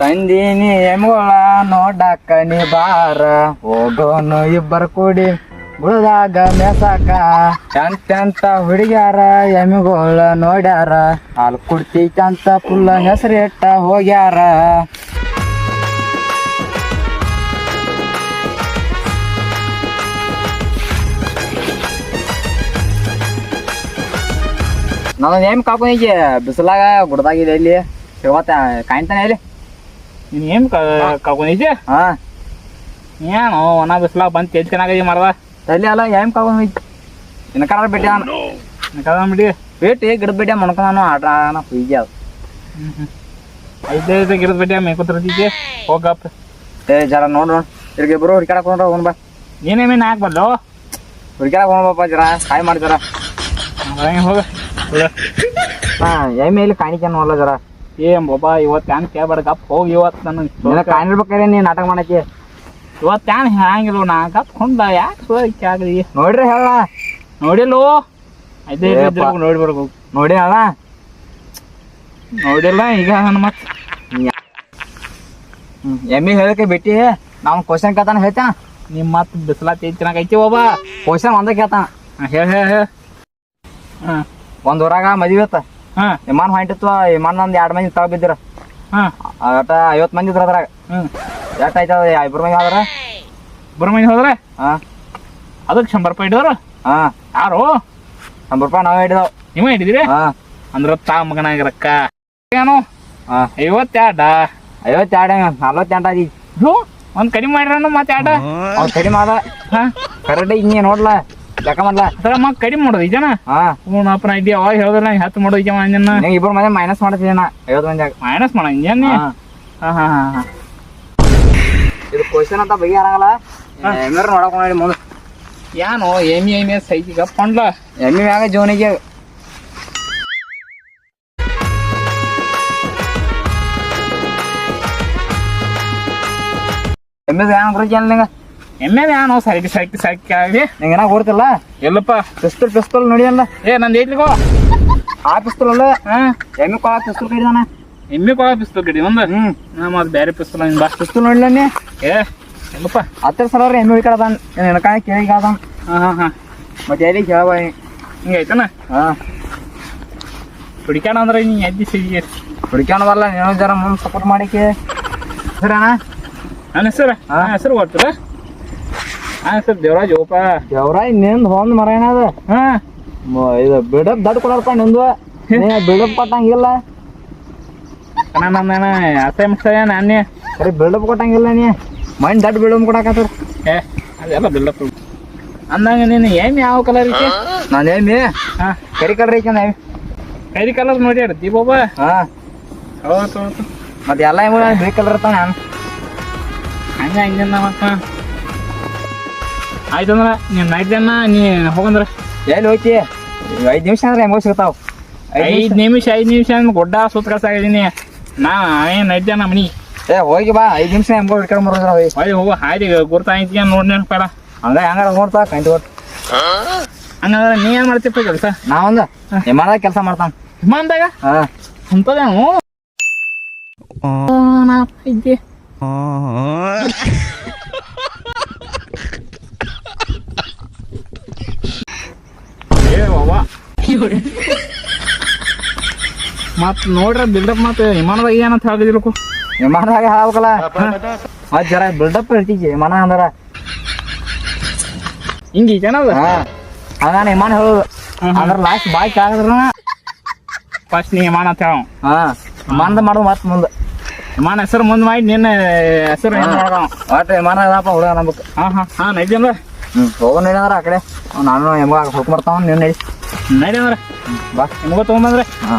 ತಂದೀನಿ ಎಮ್ಗಳ ನೋಡಕ್ಕ ನೀ ಬಾರ. ಹೋಗೋನು ಇಬ್ಬರು ಕೂಡಿ ಗುಳದಾಗ ಮೇಸಾಕ. ಎಂತೆಂತ ಹುಡುಗ್ಯಾರ ಎಮ್ಮಿಗಳ ನೋಡ್ಯಾರ. ಹಾಲು ಕುಡ್ತೀಕಂತ ಫುಲ್ಲ ಹೆಸರು ಇಟ್ಟ ಹೋಗ್ಯಾರ. ನಾನು ಏನ್ ಕಾಕೊಂಡಿ ಬಿಸಿಲಾಗ ಗುಡ್ದಾಗಿದೆ ಇಲ್ಲಿ. ಇವತ್ತ ಕಾಯ್ತಾನೆ ಇಲ್ಲಿ. ನೀನ್ ಏನ್ ಕಳ್ಕೊಂಡಿದ್ದೆ ಹಾ. ಏನು ಒಣ ಬಿಸ್ಲಾಗ ಬಂದು ತೆಜ್ ಚೆನ್ನಾಗದಿ ಮರದ ತಲೆ ಅಲ್ಲ ಏನ್ ಕಾಕೊಂಡಿ ಇನ್ಕಾರ ಬಿಟ್ಟ ಬಿಡಿ. ಬೇಟಿ ಗಿಡದ ಬಿಟ್ಟ ಮಣ್ಕೊಂಡು ಆಟ ಹುಯ್ಗಿ ಅದು. ಐದೈದು ಗಿಡದ ಬಿಟ್ಟೆ ಮೇಕುತ್ತಿರ್ತಿದ್ದೆ ಹೋಗಪ್ಪ. ಏ ಜರ ನೋಡ್ ನೋಡ್. ಇರ್ಗೆ ಇಬ್ರು ಹುಡ್ಕಾಡಕ್ ಕೊಂಡ್ರ ಹೋಗೋಣ ಬಾ. ನೀನೇ ಮೀನು ಹಾಕ್ಬಲ್ಲು ಹುಡ್ಕಾಡಕ್ ಹೋಗೋಣ ಬಾಪ ಜರ ಕಾಯ್ ಮಾಡ್ತಾರ. ಹೋಗ ಹಾ ಎಮ್ಮೆ ಇಲ್ಲಿ ಕಾಣಿಕೆ ನೋಡ್ಲ ಜರ. ಏನ್ ಬಾಬಾ ಇವತ್ತು ಹ್ಯಾಂಗ ಕೇಳ್ಬೇಡ ಗಪ್ ಹೋಗಿ ಇವತ್ತು ನನಗೆ ಕಾಣಿರ್ಬೇಕಾರೆ ನೀ ನಾಟಕ ಮಾಡಕ್ಕೆ. ಇವತ್ತು ಹ್ಯಾಂಗ ಹ್ಯಾಂಗಿಲ್ಲ ನಾ ಗಪ್ ಕೊಂಡ ಯಾಕೆ ಸೋದಕ್ಕೆ ಆಗಲಿ? ನೋಡ್ರಿ ಹೇಳ ನೋಡಿಲ್ಲೋ? ನೋಡ್ಬಿಡ್ಬೇಕು ನೋಡಿ ಬರ್ಬೇಕು ನೋಡಿ ಹೇಳ ನೋಡಿಲ್ಲ ಈಗ ನನ್ನ ಮತ್ತೆ ಎಮ್ಮಿ ಹೇಳಕ್ಕೆ ಬಿಟ್ಟಿ. ನಾವು ಕ್ವಶನ್ ಕೇಳ್ತಾನ ಹೇಳ್ತಾನ. ನಿಮ್ಮ ಮತ್ತೆ ಬಿಸಿಲ ಚೆನ್ನಾಗಿ ಐತಿ ಬಾಬಾ. ಕ್ವಶನ್ ಒಂದ ಕೇಳ್ತಾನ. ಹೇಳ ಹೇಳ ಹೇಳ. ಒಂದ್ ಊರಾಗ ಮದಿವೆ ಹಾಂ ವಿಮಾನ ಹೊಂಟಿತ್ತು ವಿಮಾನ ಒಂದ್ ಎರಡ್ ಮಂದಿ ತಾವ ಬಿದ್ದಿರ. ಹಾ. ಅಟ ಐವತ್ ಮಂದಿ ಇದ್ರ ಅದ್ರಾಗ. ಎಷ್ಟ್ ಆಯ್ತದ ಇಬ್ರು ಮಂದಿ ಹೋದ್ರ? ಇಬ್ರು ಹೋದ್ರೆ? ಹಾ. ಅದಕ್ಕೆ ಶಂಬರ್ ರೂಪಾಯಿ ಇಡೋರ ಹಾ. ಯಾರು? ಶಂಬರ್ ರೂಪಾಯಿ ನಾವೇ ಹಿಡಿದವ್ ನೀವು ಹಿಡಿದಿರಿ ಹಾ. ಅಂದ್ರ ತಾ ಮಗನಾಗ ರೊಕ್ಕ. ಏನು? ಐವತ್ತೆರಡ. ಐವತ್ತೆರಡ ನಲ್ವತ್ತೆಂಟ ಆದಿ. ಒಂದ್ ಕಡಿಮೆ ಮಾಡಿರ ಮತ್ತೆ ಎರಡ. ಕಡಿಮೆ ಅದ. ಹಾ. ಕರೆಕ್ಟ್ ಹಿಂಗೆ ನೋಡ್ಲ. ಲೆಕ್ಕ ಮಾಡ್ಲ ಮಗ ಕಡಿಮೆ ಮಾಡೋದು ಈಜನ? ಹಾ. ಹ್ಞೂ ಅಪ್ಪನ ಇದ್ದೀಯ ಅವಾಗ ಹೇಳಿದ್ರೆ ನಂಗೆ ಹತ್ತು ಮಾಡೋದು ಈಜ ಅಂಜನ ನೀವು ಇಬ್ರು ಮಂದಿ ಮೈನಸ್ ಮಾಡ್ತೀವಿ ನಾ ಐವತ್ತು ಮಂದಿ ಮೈನಸ್ ಮಾಡ ಇಂಜನ್ ಹಾ. ಹಾ ಹಾ ಹಾ ಇದು ಕ್ವಶನ್ ಅಂತ ಬಗೆ ಆರಂಗಲ್ಲ ಎಮ್ಮೆರ್ ನೋಡಕ್ ನೋಡಿ ಮುಂದೆ. ಏನು ಎಮ್ಮಿ ಎಮ್ಮಿ ಸೈಜ್ ಗಪ್ಪಂಡ್ಲ ಎಮ್ಮಿ ಮ್ಯಾಗ ಜೋನಿಗೆ ಎಮ್ಮೆ ಹೆಂಗ್ ಗುರುಜಿ ಅಲ್ಲ ನಿಂಗ? ಎಮ್ಮೆ ಏನು ಸೈಕಿ ಸೈಕಿ ಸೈಕಿ ಆಗಿ. ನಿಂಗೆ ಏನಾಗ ಗೊತ್ತಿಲ್ಲ ಎಲ್ಲಪ್ಪ. ಪಿಸ್ತಲ್ ಪಿಸ್ತಲ್ ನೋಡಿ ಅಲ್ಲ ಏ ನಂದು ಐತ್ಲಿಗೋ ಆ ಪಿಸ್ತಲ್ ಅಲ್ಲ. ಹಾ. ಎಮ್ಮೆ ಕೊಳ ಪಿಸ್ತಲ್ ಕಡಿದಾನ ಎಮ್ಮೆ ಕೊಳ ಪಿಸ್ತಲ್ ಕಡಿ ಒಂದು? ಹ್ಮ್. ನಮ್ಮ ಅದು ಬೇರೆ ಪಿಸ್ತಲ್ ಹಿಂಗೆ ಬಾ ಪಿಸ್ತೂಲ್ ನೋಡಿಲ್ಲ ನೀ? ಏ ಎಲ್ಲಪ್ಪ. ಹತ್ತಿರ ಸಲ ಎಮ್ಮೆ ಹುಡುಕಾಡದಾನ ನೆನಕಾಯ ಕೇಳಿಗೆ ಹಾಂ ಹಾ ಹಾ. ಮತ್ತೆ ಎಲ್ಲಿ ಕೇಳಬ ಹಿಂಗೆ ಐತನ ಹಾ. ಹುಡುಕ್ಯಾಣ ಅಂದ್ರೆ ನೀ ಎದ್ದಿ ಸಿಗಿ ಹುಡುಕ್ಯಾನ ಬರಲ್ಲ ನೀನು ಜರ ಮುಂದೆ ಸಪೋರ್ಟ್ ಮಾಡಿಕೆ. ಸರಿನಾ? ನನ್ನ ಹೆಸರು? ಹಾಂ. ಹೆಸರು ಗೊತ್ತಿಲ್ಲ? ನನ್ನ ಹೆಸರು ದೇವರಾಜ್ ಓಪ. ದೇವರಾಜ್ನಿಂದ ಹೊಂದ್ ಮರ ಏನದ ಹಾ. ಇದು ಬಿಡಪ್ ದಡ್ ಕೊಡಪ್ಪ ನಿಂದು. ನೀ ಬಿಲ್ಡಪ್ ಕೊಟ್ಟಂಗಿಲ್ಲ. ನನ್ನ ಅಸೆ ಮಿಕ್ಸ ನಾನೇ. ಸರಿ ಬಿಲ್ಡಪ್ ಕೊಟ್ಟಂಗಿಲ್ಲ ನೀ. ಮೈಂಡ್ ದಡ್ ಬಿಲ್ಡಪ್ ಕೊಡಕತ್ತಾರ. ಏ ಅದೆಲ್ಲ ಬಿಲ್ಡಪ್ ಅಂದಂಗ ನೀನು ಏಮ್ ಯಾವ ಕಲರ್ ಐತಿ? ನಾನು ಏಮಿ ಹಾ. ಕರಿ ಕಲರ್ ಐಕೆ ನಾವ್ ಕರಿ ಕಲರ್ ನೋಡಿ ಆಡ್ತಿ ಬಾಬಾ. ಹಾ. ಹೌದು ಮತ್ತೆ ಎಲ್ಲ ಏಮು ಕಲರ್ ಇರ್ತಾನ ನಾನು. ಹಂಗ ಹಂಗ ಮತ್ತ. ಆಯ್ತಂದ್ರ ನೀನ್ ನೈಟ್ ಜನ ನೀ ಹೋಗಂದ್ರ. ಎಲ್ಲಿ ಹೋಯ್ತಿ ಐದು ನಿಮಿಷ ಅಂದ್ರೆ ಹೆಂಗೋ ಸಿಗ್ತಾವ. ಐದ್ ನಿಮಿಷ. ಐದ್ ನಿಮಿಷ ಅಂದ್ರೆ ಗುಡ್ಡ ಸುತ್ತ ಕಳ್ಸಾಗಿದ್ದೀನಿ ನಾ ಏನ್ ನೈಟ್ ಜನ ಮನಿ. ಏ ಹೋಗಿ ಬಾ ಐದು ನಿಮಿಷ ಹೆಂಗೋ ಹಿಡ್ಕೊಂಡು ಬರೋದ್ರ ಹೋಗಿ ಹೋಗು ಹಾಯ್ದಿ ಗುರ್ತಾಯ್ತಿ ನೋಡಿ ನೆನಪಲ್ಲ ಹಂಗ ಹೆಂಗಾರ ನೋಡ್ತಾ ಕಂಟಿ ಕೊಟ್ಟು ಹಂಗಂದ್ರೆ ನೀ ಏನ್ ಮಾಡ್ತಿಪ್ಪ ಕೆಲಸ? ನಾವೊಂದು ವಿಮಾನದಾಗ ಕೆಲಸ ಮಾಡ್ತಾನ. ವಿಮಾನದಾಗ ಹಾ. ಅಂತದೇನು? ನಾ ಇದ್ದೆ ಏ ಅವ್ವ ಮತ್ ನೋಡ್ರ ಬಿಲ್ಡಪ್ ಮತ್ ವಿಮಾನದಾಗ ಏನಂತ ಹೇಳಿದಿರ್ಕು ವಿಮಾನದಾಗ ಹಾಕ್ಬೇಕಲ್ಲ ಮತ್ ಜರ ಬಿಲ್ಡಪ್ ಇರ್ತೀವಿ ವಿಮಾನ ಅಂದ್ರ. ಹಿಂಗಿ ಈಜನದ ಅದಾನ ವಿಮಾನ ಹೇಳೋದು. ಅಂದ್ರ ಲಾಸ್ಟ್ ಬಾಯ್ ಆಗಿದ್ರ ಫಸ್ಟ್ ನೀ ವಿಮಾನ ಅಂತ ಹೇಳ. ಹಾ. ವಿಮಾನದ ಮಾಡು ಮತ್ ಮುಂದೆ. ವಿಮಾನ ಹೆಸರು ಮುಂದ್ ಮಾಡಿ ನಿನ್ನ ಹೆಸರು ಏನು ಮಾಡೋಣ ಒಟ್ಟು ವಿಮಾನ ಅದಪ್ಪ ಹುಡುಗ ನಂಬಕ್ ಹಾ ಹಾ. ಹಾ ನೈಜ್ ಅಂದ್ರ? ಹ್ಮ್. ಹೋಗೋಣ ಆ ಕಡೆ. ನಾನು ಎಮ್ಗ ಹೊಡ್ಕೊಂಡ್ ಬರ್ತಾವ ನೀನ್ ನಡಿ ನೈಜ್ ಅಂದ್ರೆ ಬಾ ನಿಮಗೂ ತೊಗೊಂಬಂದ್ರೆ ಹಾ.